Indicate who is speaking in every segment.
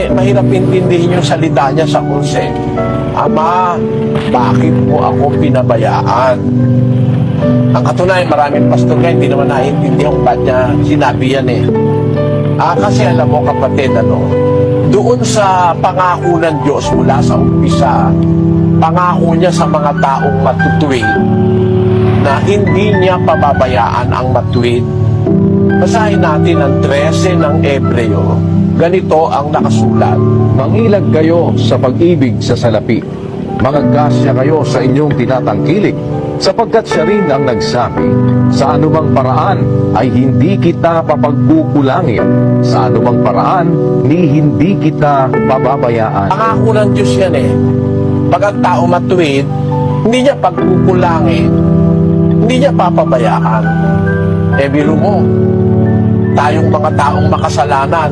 Speaker 1: Eh, mahirap intindihin yung salita niya sa krus eh. Ama, bakit mo ako pinabayaan? Ang katunayan, maraming pastor nga hindi naman naiintindihan kung ba't niya sinabi yan eh. Ah, kasi alam mo kapatid, ano, doon sa pangako ng Diyos mula sa umpisa, pangako niya sa mga taong matutuwid na hindi niya pababayaan ang matuwid. Basahin natin ang 13 ng Ebreo. Ganito ang nakasulat.
Speaker 2: Mangilag kayo sa pag-ibig sa salapi. Mangagkasya kayo sa inyong tinatangkilik, sapagkat siya rin ang nagsabi, sa anumang paraan ay hindi kita papagkukulangin, sa anumang paraan ni hindi kita pababayaan.
Speaker 1: Pangako ng Diyos yan eh. Pag ang tao matuwid, hindi niya pagkukulangin, hindi niya papabayaan. Eh, biro mo, tayong mga taong makasalanan,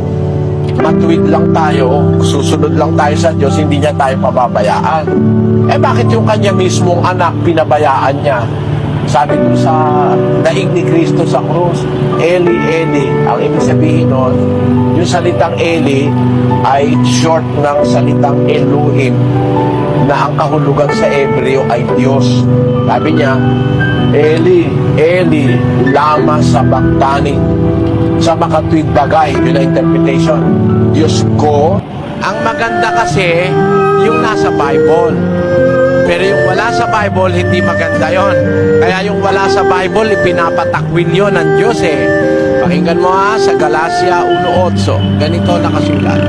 Speaker 1: matuwid lang tayo, susunod lang tayo sa Diyos, hindi niya tayo pababayaan. Eh, bakit yung kanya mismong anak, pinabayaan niya? Sabi ko sa daig ni Kristo sa krus, Eli, Eli, ang ibig sabihin nun, yung salitang Eli ay short ng salitang Elohim na ang kahulugan sa Ebreo ay Diyos. Sabi niya, Eli, Eli, lama sa baktani. Sa makatwid bagay, yun ang interpretation. Diyos ko, ang maganda kasi, yung nasa Bible. Pero yung wala sa Bible, hindi maganda yon. Kaya yung wala sa Bible, ipinapatakwil yon ng Diyos eh. Pakinggan mo ha, sa Galacia 1.8, ganito nakasulat.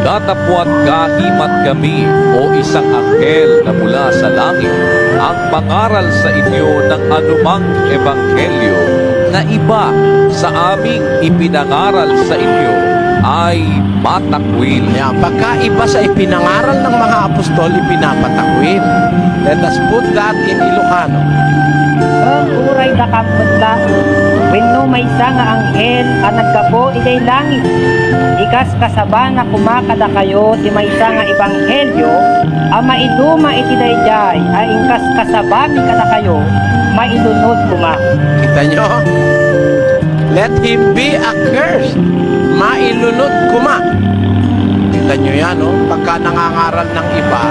Speaker 3: Datapwat kahimat kami o isang anghel na mula sa langit ang pangaral sa inyo ng anumang ebanghelyo na iba sa aming ipinangaral sa inyo ay matakwil.
Speaker 1: Ayan, pagkaiba sa ipinangaral ng mga apostol, ipinapatakwil. Let us put that in Ilocano.
Speaker 4: Ang uray da kaputla, wenno may isa nga anghel ang nagkabo iday langit. Ikas kasaba na kumakada kayo ti may isa nga ebanghelyo, ang maiduma iti dayjay ay ingkas kasaba mi kada kayo, mailunod kuma.
Speaker 1: Kita nyo? Let him be accursed. Mailunod kuma. Kita nyo yan, no? Pagka nangangaral ng iba,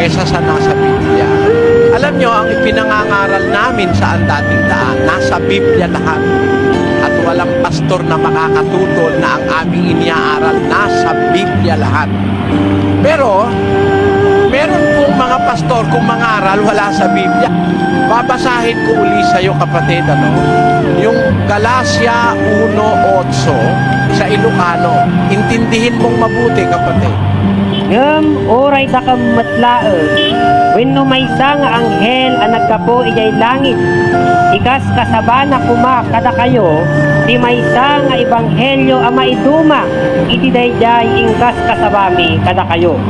Speaker 1: kesa sa nasa Biblia. Alam nyo, ang ipinangangaral namin sa dating daan, nasa Biblia lahat. At walang pastor na makakatutol na ang aming iniaaral, nasa Biblia lahat. Pero, mga pastor kung mangaral wala sa Biblia. Babasahin ko uli sa iyo kapatid ano, yung Galacia 1.8 sa Ilocano. Intindihin mong mabuti kapatid.
Speaker 4: Ngem uray da kamatlae, wenno may isa nga anghel ang nagkabo iday langit. Ikas kasaba na kuma kada kayo, di may isa nga ebanghelyo ang maiduma, iti dayjay ingkas kasabami kada kayo.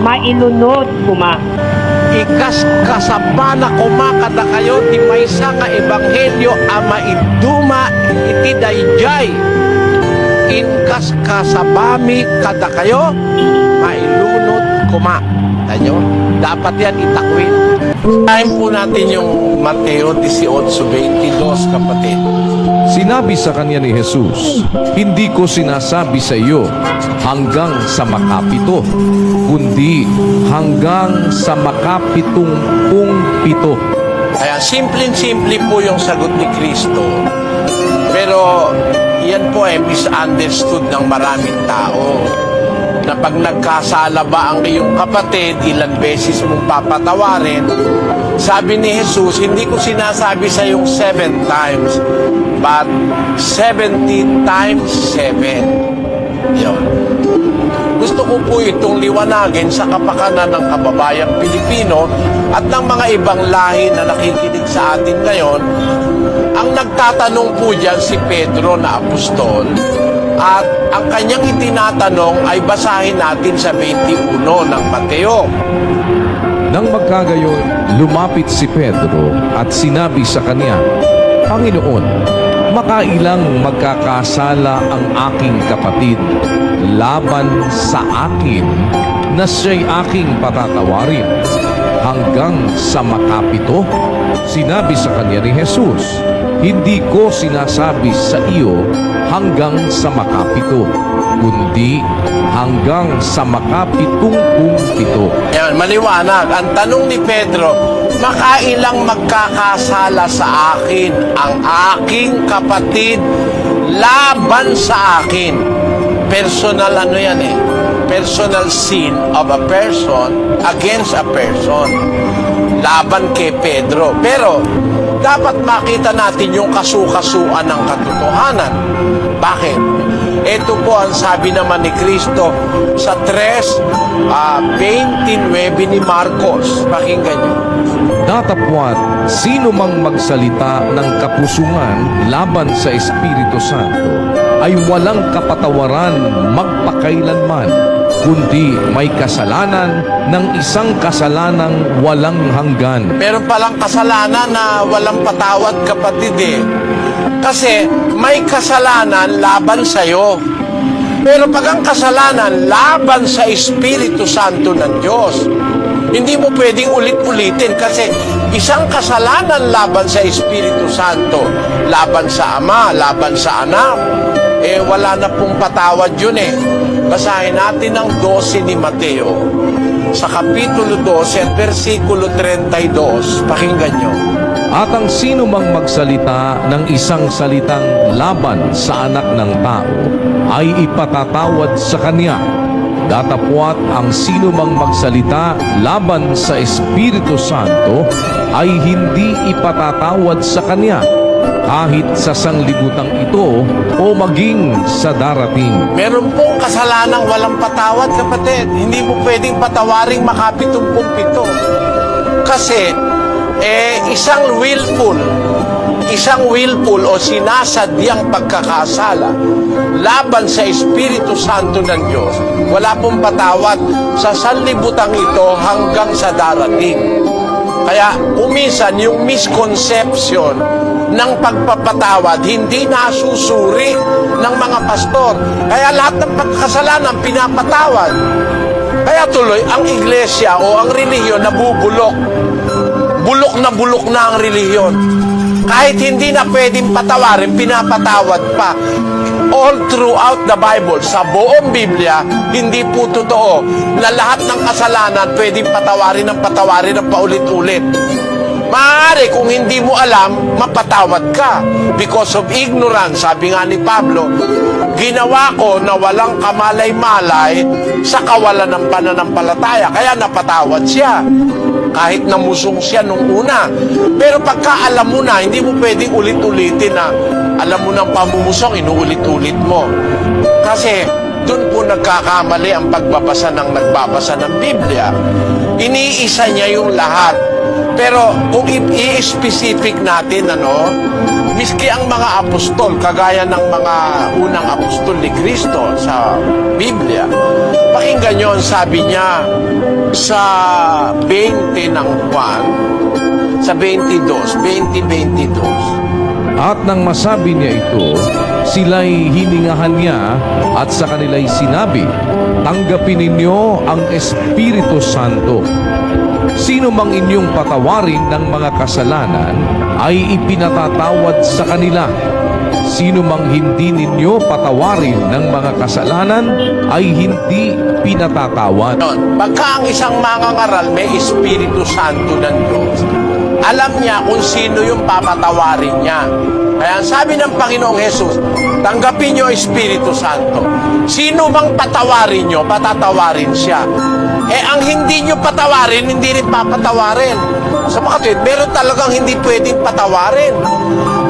Speaker 4: Mailunod kuma.
Speaker 1: Ikas kasabana kumakada kayo ti maysa nga ebanghelyo ama iduma iti dayjay. Inkas kasabami kada kayo mailunod kuma. Tanyo, dapat yan itakwil. Time po natin yung Mateo 18.22 kapatid.
Speaker 2: Sinabi sa kanya ni Jesus, Hindi ko sinasabi sa iyo hanggang sa makapito, kundi hanggang sa makapitong pung pito.
Speaker 1: Kaya simpleng-simple po yung sagot ni Kristo. Pero yan po ay misunderstood ng maraming tao. Na pag nagkasala ba ang iyong kapatid, ilang beses mong papatawarin, sabi ni Jesus, hindi ko sinasabi sa yung seven times, but 70 times seven. Yun. Gusto ko po itong liwanagin sa kapakanan ng kababayang Pilipino at ng mga ibang lahi na nakikinig sa atin ngayon. Ang nagtatanong po dyan si Pedro na apostol at ang kanyang itinatanong ay basahin natin sa 21 ng Mateo.
Speaker 2: Nang magkagayon, lumapit si Pedro at sinabi sa kanya, Panginoon, makailang magkakasala ang aking kapatid laban sa akin na siya'y aking patatawarin hanggang sa makapito? Sinabi sa kanya ni Jesus,
Speaker 3: hindi ko sinasabi sa iyo hanggang sa makapito, kundi hanggang sa makapitungkung pito.
Speaker 1: Yan, maliwanag. Ang tanong ni Pedro, makailang magkakasala sa akin ang aking kapatid laban sa akin. Personal ano yan eh. Personal sin of a person against a person. Laban kay Pedro. Pero, dapat makita natin yung kasukasuan ng katotohanan. Bakit? Ito po ang sabi naman ni Kristo sa 3, ah, 29 ni Marcos. Pakinggan niyo.
Speaker 3: Datapwat, sino mang magsalita ng kapusungan laban sa Espiritu Santo ay walang kapatawaran magpakailanman, kundi may kasalanan ng isang kasalanang walang hanggan.
Speaker 1: Meron palang kasalanan na walang patawad kapatid eh. Kasi may kasalanan laban sa'yo. Pero pag ang kasalanan laban sa Espiritu Santo ng Diyos, hindi mo pwedeng ulit-ulitin kasi isang kasalanan laban sa Espiritu Santo, laban sa Ama, laban sa Anak, eh wala na pong patawad yun eh. Basahin natin ang 12 ni Mateo sa Kapitulo 12 at versikulo 32. Pakinggan nyo.
Speaker 3: At ang sino mang magsalita ng isang salitang laban sa anak ng tao ay ipatatawad sa kanya. Datapwat ang sino mang magsalita laban sa Espiritu Santo ay hindi ipatatawad sa kanya kahit sa sanglibutang ito o maging sa darating.
Speaker 1: Meron pong kasalanang walang patawad, kapatid. Hindi mo pwedeng patawaring makapitumpong pito. Kasi, eh, isang willful, isang willful o sinasadyang pagkakasala laban sa Espiritu Santo ng Diyos, wala pong patawad sa sanlibutang ito hanggang sa darating. Kaya kumisan yung misconception ng pagpapatawad hindi nasusuri ng mga pastor. Kaya lahat ng pagkasalanan pinapatawad. Kaya tuloy, ang iglesia o ang relihiyon nabubulok. Bulok na bulok na ang relihiyon. Kahit hindi na pwedeng patawarin, pinapatawad pa. All throughout the Bible, sa buong Biblia, hindi po totoo na lahat ng kasalanan pwedeng patawarin ng patawarin ng paulit-ulit. Maaari kung hindi mo alam, mapatawad ka. Because of ignorance, sabi nga ni Pablo, ginawa ko na walang kamalay-malay sa kawalan ng pananampalataya. Kaya napatawad siya. Kahit namusong siya nung una. Pero pagka alam mo na, hindi mo pwedeng ulit-ulitin na alam mo ng pamumusong, inuulit-ulit mo. Kasi doon po nagkakamali ang pagbabasa ng nagbabasa ng Biblia. Iniisa niya yung lahat. Pero kung i-specific natin, ano, miski ang mga apostol, kagaya ng mga unang apostol ni Kristo sa Biblia, ang sabi niya sa 20 ng Juan, sa 22, 20-22.
Speaker 3: At nang masabi niya ito, sila'y hiningahan niya at sa kanila'y sinabi, Tanggapin ninyo ang Espiritu Santo. Sino mang inyong patawarin ng mga kasalanan ay ipinatatawad sa kanila. Sino mang hindi ninyo patawarin ng mga kasalanan ay hindi pinatatawad.
Speaker 1: Pagka ang isang mangangaral may Espiritu Santo ng Diyos, alam niya kung sino yung papatawarin niya. Kaya sabi ng Panginoong Jesus, tanggapin niyo Espiritu Santo. Sino bang patawarin niyo, patatawarin siya. Eh ang hindi niyo patawarin, hindi rin papatawarin. Sa mga kapatid, meron talagang hindi pwedeng patawarin.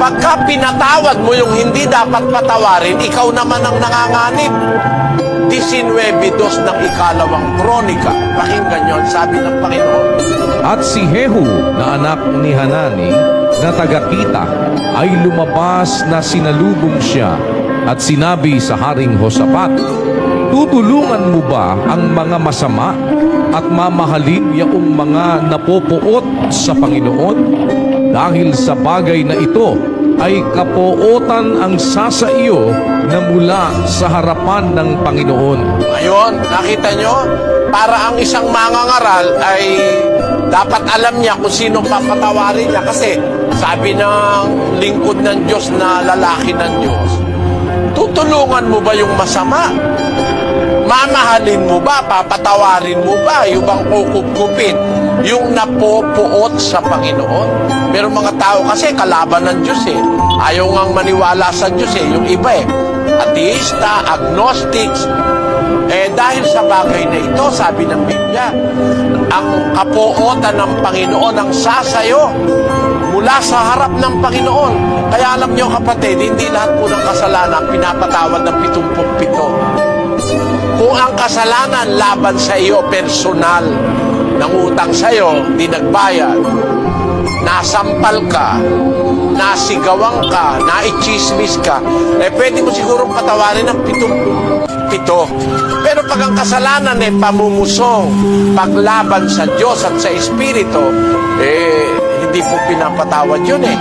Speaker 1: Pagka pinatawad mo yung hindi dapat patawarin, ikaw naman ang nanganganib. 19.2 ng ikalawang kronika. Pakinggan nyo, ang sabi ng Panginoon.
Speaker 3: At si Jehu na anak ni Hanani na taga-kita ay lumabas na sinalubong siya at sinabi sa Haring Hosapat, Tutulungan mo ba ang mga masama at mamahalin yaong mga napopuot sa Panginoon? Dahil sa bagay na ito ay kapuotan ang sasa iyo na mula sa harapan ng Panginoon.
Speaker 1: Ngayon, nakita nyo? Para ang isang mangangaral ay dapat alam niya kung sino papatawarin niya kasi Sabi ng lingkod ng Diyos na lalaki ng Diyos, tutulungan mo ba yung masama? Mamahalin mo ba? Papatawarin mo ba? Yung bang kukupkupin? Yung napopuot sa Panginoon? Pero mga tao kasi kalaban ng Diyos eh. Ayaw ngang maniwala sa Diyos eh. Yung iba eh. Ateista, agnostics. Eh dahil sa bagay na ito, sabi ng Biblia, ang kapuotan ng Panginoon ang sasayo mula sa harap ng Panginoon. Kaya alam niyo kapatid, hindi lahat po ng kasalanan pinapatawad ng 77. Kung ang kasalanan laban sa iyo personal, nangutang sa iyo, di nagbayad, nasampal ka, nasigawang ka, naichismis ka, eh pwede mo sigurong patawarin ng pitong pito. Pero pag ang kasalanan ay pamumusong, paglaban sa Diyos at sa Espiritu, eh hindi po pinapatawad yun eh.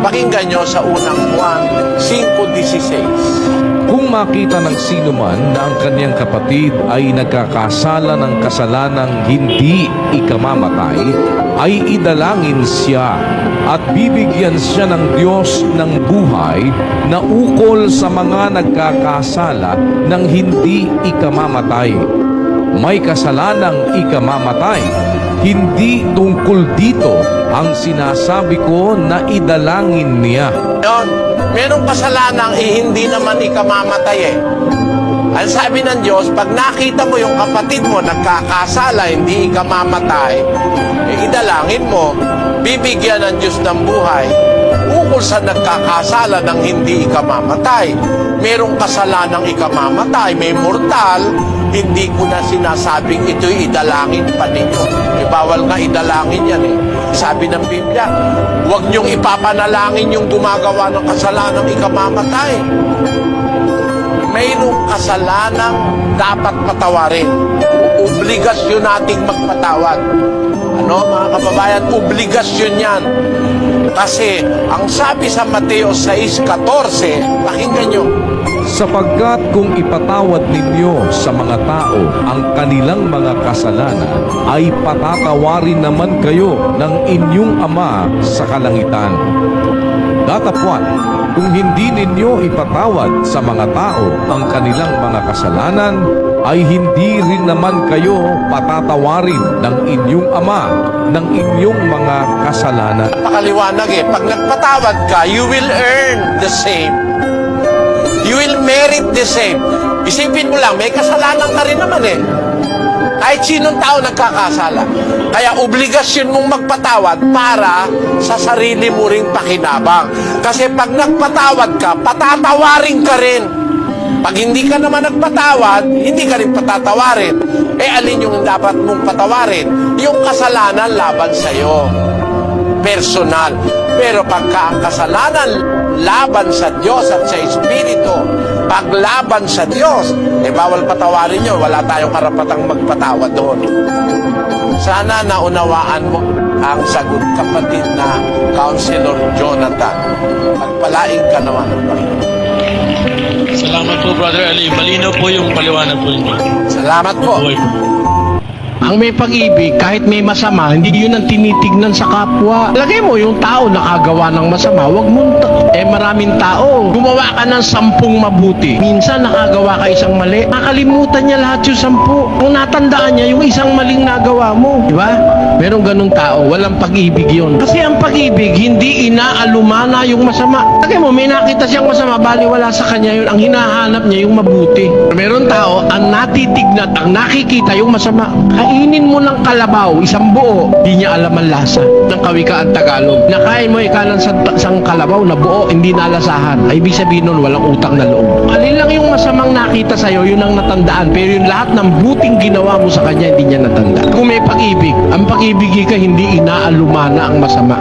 Speaker 1: Pakinggan nyo sa unang Juan 5.16.
Speaker 3: Kung makita ng sino man na ang kanyang kapatid ay nagkakasala ng kasalanang hindi ikamamatay, ay idalangin siya at bibigyan siya ng Diyos ng buhay na ukol sa mga nagkakasala ng hindi ikamamatay. May kasalanang ikamamatay. Hindi tungkol dito ang sinasabi ko na idalangin niya.
Speaker 1: Yun, merong kasalanang eh, hindi naman ikamamatay eh. Ang sabi ng Diyos, pag nakita mo yung kapatid mo nagkakasala, hindi ikamamatay, eh, idalangin mo, bibigyan ng Diyos ng buhay, ukol sa nagkakasala ng hindi ikamamatay. Merong kasalanang ikamamatay, may mortal, hindi ko na sinasabing ito'y idalangin pa ninyo. Eh, bawal nga idalangin yan eh. Sabi ng Biblia, huwag niyong ipapanalangin yung gumagawa ng kasalanang ikamamatay. Mayroong kasalanang dapat patawarin. Obligasyon nating magpatawad. Ano mga kababayan, obligasyon yan. Kasi ang sabi sa Mateo 6.14, pakinggan nyo,
Speaker 3: Sapagkat kung ipatawad ninyo sa mga tao ang kanilang mga kasalanan, ay patatawarin naman kayo ng inyong Ama sa kalangitan. Datapwat, kung hindi ninyo ipatawad sa mga tao ang kanilang mga kasalanan, ay hindi rin naman kayo patatawarin ng inyong Ama ng inyong mga kasalanan.
Speaker 1: napakaliwanag eh. Pag nagpatawad ka, you will earn the same. You will merit the same. Isipin mo lang, may kasalanan ka rin naman eh. Kahit sinong tao nagkakasala. Kaya obligasyon mong magpatawad para sa sarili mo ring pakinabang. Kasi pag nagpatawad ka, patatawarin ka rin. Pag hindi ka naman nagpatawad, hindi ka rin patatawarin. Eh alin yung dapat mong patawarin? Yung kasalanan laban sa'yo. Personal. Pero pagka ang kasalanan laban sa Diyos at sa Espiritu, paglaban sa Diyos, eh bawal patawarin yun. Wala tayong karapatang magpatawad doon. Sana naunawaan mo ang sagot kapatid na Counselor Jonathan. Pagpalaing ka naman ng Panginoon.
Speaker 5: Salamat po, Brother Ali. Malinaw po yung paliwanag po ninyo.
Speaker 1: Salamat po.
Speaker 5: Buhay po.
Speaker 6: Ang may pag-ibig, kahit may masama, hindi yun ang tinitignan sa kapwa. Lagay mo yung tao nakagawa ng masama, wag mo eh maraming tao. Gumawa ka ng sampung mabuti. Minsan nakagawa ka isang mali. Nakalimutan niya lahat yung sampu. Kung natandaan niya yung isang maling nagawa mo. Di ba? Merong ganung tao, walang pag-ibig yun. Kasi ang pag-ibig, hindi inaalumana yung masama. Lagay mo, may nakita siyang masama, bali wala sa kanya yun. Ang hinahanap niya yung mabuti. Meron tao, ang natitignan, ang nakikita yung masama. Kainin mo ng kalabaw, isang buo, di niya alam ang lasa ng kawikaan Tagalog. Nakain mo ikalan sa isang kalabaw na buo, hindi nalasahan. Ay, ibig sabihin nun, walang utang na loob. Alin lang yung masamang nakita sa'yo, yun ang natandaan. Pero yung lahat ng buting ginawa mo sa kanya, hindi niya natanda. Kung may pag-ibig, ang pag-ibig ka, hindi inaalumana ang masama.